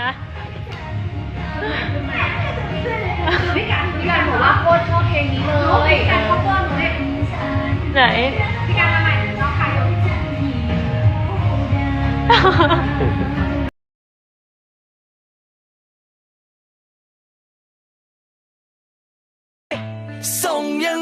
นะพี่การพี่การบอกว่าโคตรชอบเพลงนี้เลยพี่การชอบเพื่อนหนูเลยไหนพี่การมาใหม่หนูชอบใครส่งยัง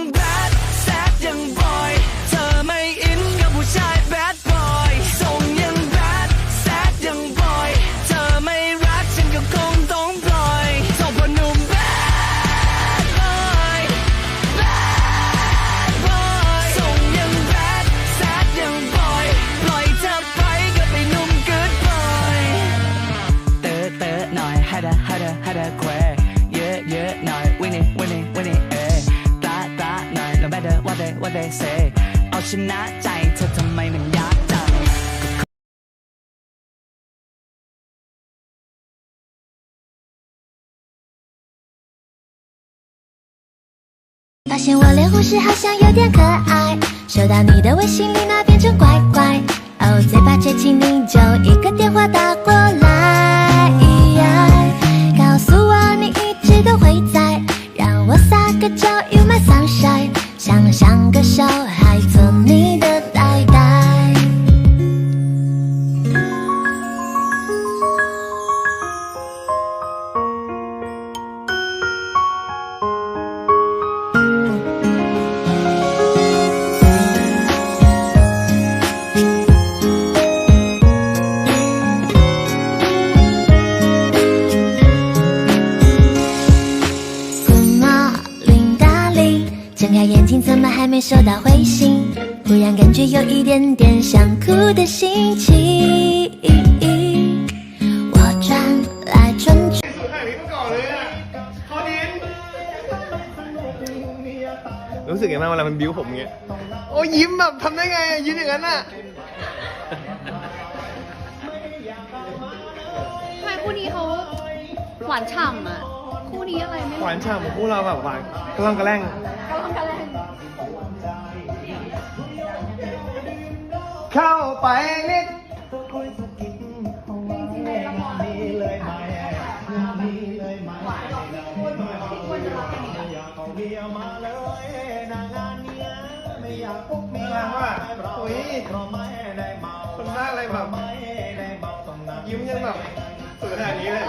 นี่เอตาตาหน่อย no matter what they what they say เอาชนะใจเธอทำไมมันยากจัง 发现我连呼吸好像有点可爱，收到你的微信里那变成乖乖，哦，最怕接近你就 睁开眼睛，怎么还没收到回信？忽然感觉有一点点想哭的心情。我转来转去。 รู้สึกยังไงบ้างเวลามันบิ้วผมเงี้ย โอ้ยยิ้มแบบทำได้ไงอะยิ้มอย่างนั้นอ่ะ ทำไมคู่นี้เขา หวานฉ่ำอะ คู่นี้อะไรไม่หรู้วานฉ่ำของพวกเราแบบหวานกระล่องกระแล่งกำลังกันแรงเข้าไปนิดมีว่าอุ้ยคนหน้าอะไรแบบยิ้มยังแบบ สวยขนานี้เลย